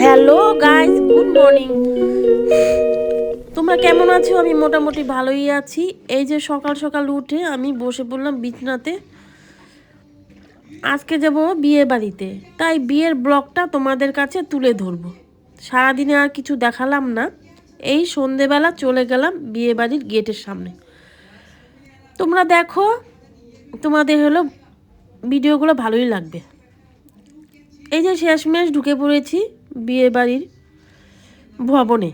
Hello guys good morning তোমরা কেমন আছো? আমি মোটামুটি ভালোই আছি। এই যে সকাল সকাল উঠে আমি বসে পড়লাম বিছনাতে। আজকে যাব বিয়ে বাড়িতে। তাই বিয়ের ব্লগটা তোমাদের কাছে তুলে ধরবো। সারাদিনে আর কিছু দেখালাম না। এই সন্ধেবেলা চলে গেলাম বিয়ে বাড়ির গেটের সামনে। তোমরা দেখো, তোমাদের হলো ভিডিওগুলো ভালোই লাগবে। এই যে শেষমেশ ঢুকে পড়েছি বিয়ে বাড়ির ভবনে।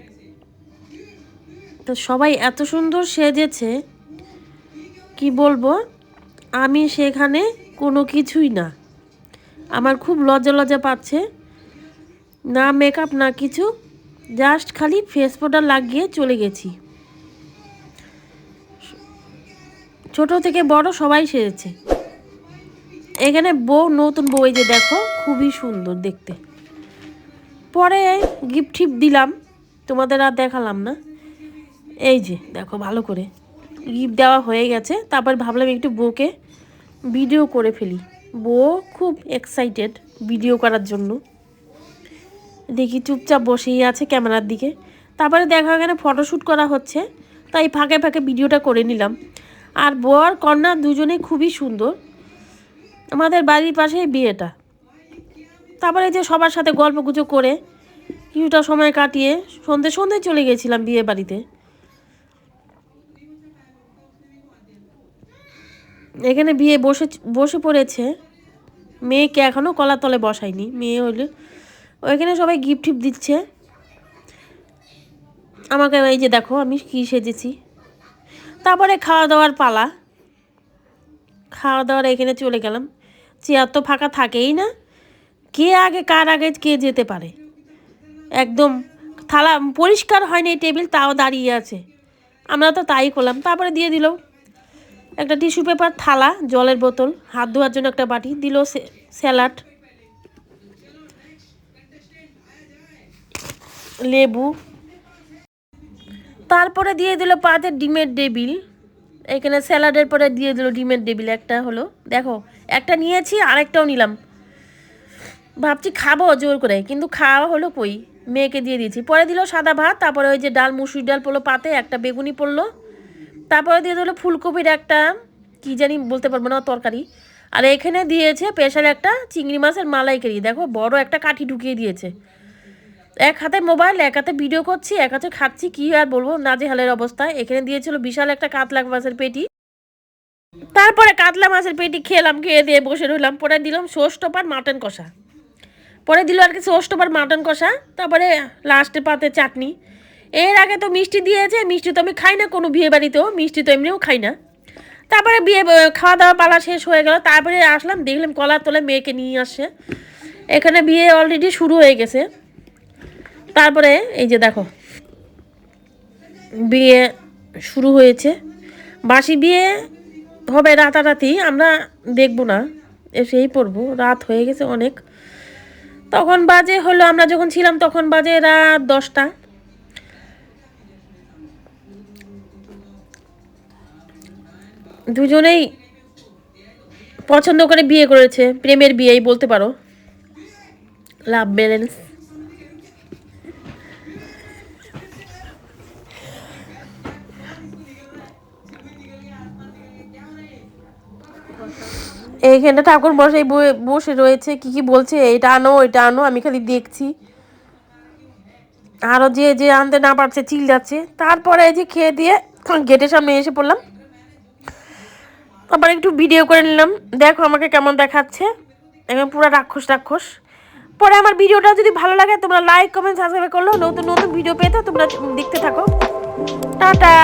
তো সবাই এত সুন্দর সেজেছে, কি বলব? আমি সেখানে কোনো কিছুই না। আমার খুব লজ্জা লজ্জা পাচ্ছে। না মেকআপ না কিছু জাস্ট খালি ফেস পাউডার লাগিয়ে চলে গেছি। ছোট থেকে বড় সবাই সেজেছে। এখানে বউ, নতুন বউ যে দেখো, খুবই সুন্দর দেখতে। পরে গিফট টিপ দিলাম, তোমাদের আর দেখালাম না। এই যে, দেখো, ভালো করে গিফট দেওয়া হয়ে গেছে। তারপর ভাবলাম একটু বউকে ভিডিও করে ফেলি। বউ খুব এক্সাইটেড ভিডিও করার জন্য। দেখি চুপচাপ বসেই আছে ক্যামেরার দিকে। তারপরে দেখা এখানে ফটোশ্যুট করা হচ্ছে। তাই ফাঁকে ফাঁকে ভিডিওটা করে নিলাম। আর বর কন্যা দুজনেই খুবই সুন্দর। আমাদের বাড়ির পাশেই বিয়েটা। তারপরে যে সবার সাথে গল্প গুজব করে কিছুটা সময় কাটিয়ে সন্ধে সন্ধে চলে গেছিলাম বিয়ে বাড়িতে। এখানে বিয়ে বসে বসে পড়েছে। মেয়েকে এখনও কলার তলে বসায়নি। মেয়ে হলে ওইখানে সবাই গিফট টিপ দিচ্ছে। আমাকে এই যে দেখো, আমি কী সেজেছি। তারপরে খাওয়া দাওয়ার পালা। খাওয়া দাওয়ার এখানে চলে গেলাম। চেয়ার তো ফাঁকা থাকেই না। কে আগে, কার আগে, কে যেতে পারে? একদম থালা পরিষ্কার হয়নি এই টেবিল, তাও দাঁড়িয়ে আছে। আমরা তো তাই করলাম। তারপরে দিয়ে দিল একটা টিস্যু পেপার, থালা, জলের বোতল, হাত ধোয়ার জন্য একটা বাটি, দিল স্যালাড, লেবু। তারপরে দিয়ে দিল পাতে ডিমের টেবিল। এখানে স্যালাডের পরে দিয়ে দিল ডিমের টেবিল একটা হলো। দেখো, একটা নিয়েছি, আরেকটাও নিলাম। ভাবছি খাব জোর করে, কিন্তু খাওয়া হলো কই? মেয়েকে দিয়ে দিয়েছি। পরে দিল সাদা ভাত, তারপরে ওই যে ডাল, মুসুর ডাল পড়ল পাতে, একটা বেগুনি পড়ল তারপরে দিয়ে দিল ফুলকপির একটা, কি জানি বলতে পারব না, তরকারি। আর এখানে দিয়েছে স্পেশাল একটা চিংড়ি মাছের মালাইকারি। দেখো, বড় একটা কাঠি ঢুকিয়ে দিয়েছে। এক হাতে মোবাইল, এক হাতে ভিডিও করছি, এক হাতে খাচ্ছি, কি আর বলব? নাজেহালের অবস্থা। এখানে দিয়েছিল বিশাল একটা কাতলা মাছের পেটি। তারপরে কাতলা মাছের পেটি খেলাম, খেয়ে দিয়ে বসে রইলাম। পরে দিলাম টপার মাটন কষা। পরে দিল আর কি টপার মাটন কষা। তারপরে লাস্টে পাতে চাটনি। এর আগে তো মিষ্টি দিয়েছে, মিষ্টি তো আমি খাই না কোনো বিয়ে বাড়িতেও, মিষ্টি তো এমনিও খাই না। তারপরে বিয়ে খাওয়া দাওয়া পালা শেষ হয়ে গেল। তারপরে আসলাম, দেখলাম কলার তলে মেয়েকে নিয়ে আসছে এখানে বিয়ে অলরেডি শুরু হয়ে গেছে। তারপরে এই যে দেখো, বিয়ে শুরু হয়েছে। বাসি বিয়ে হবে রাতারাতি, আমরা দেখব না, এসেই পড়ব, রাত হয়ে গেছে অনেক। তখন বাজে হলো, আমরা যখন ছিলাম তখন বাজে রাত দশটা। দুজনেই পছন্দ করে বিয়ে করেছে, প্রেমের বিয়েই বলতে পারো। লাভ ব্যালেন্স এইখানটা ঠাকুর মশাই বসে রয়েছে, কি কি বলছে, এটা আনো এটা আনো, আমি খালি দেখছি। আরও যে যে আনতে না পারছে চিল যাচ্ছে তারপরে এই যে খেয়ে দিয়ে গেটের সামনে এসে পড়লাম। তারপরে একটু ভিডিও করে নিলাম। দেখো আমাকে কেমন দেখাচ্ছে। একদম পুরো রাক্ষস রাক্ষস। পরে আমার ভিডিওটা যদি ভালো লাগে, তোমরা লাইক কমেন্ট সাবস্ক্রাইব করল নতুন নতুন ভিডিও পেতে তোমরা দেখতে থাকো। টাটা!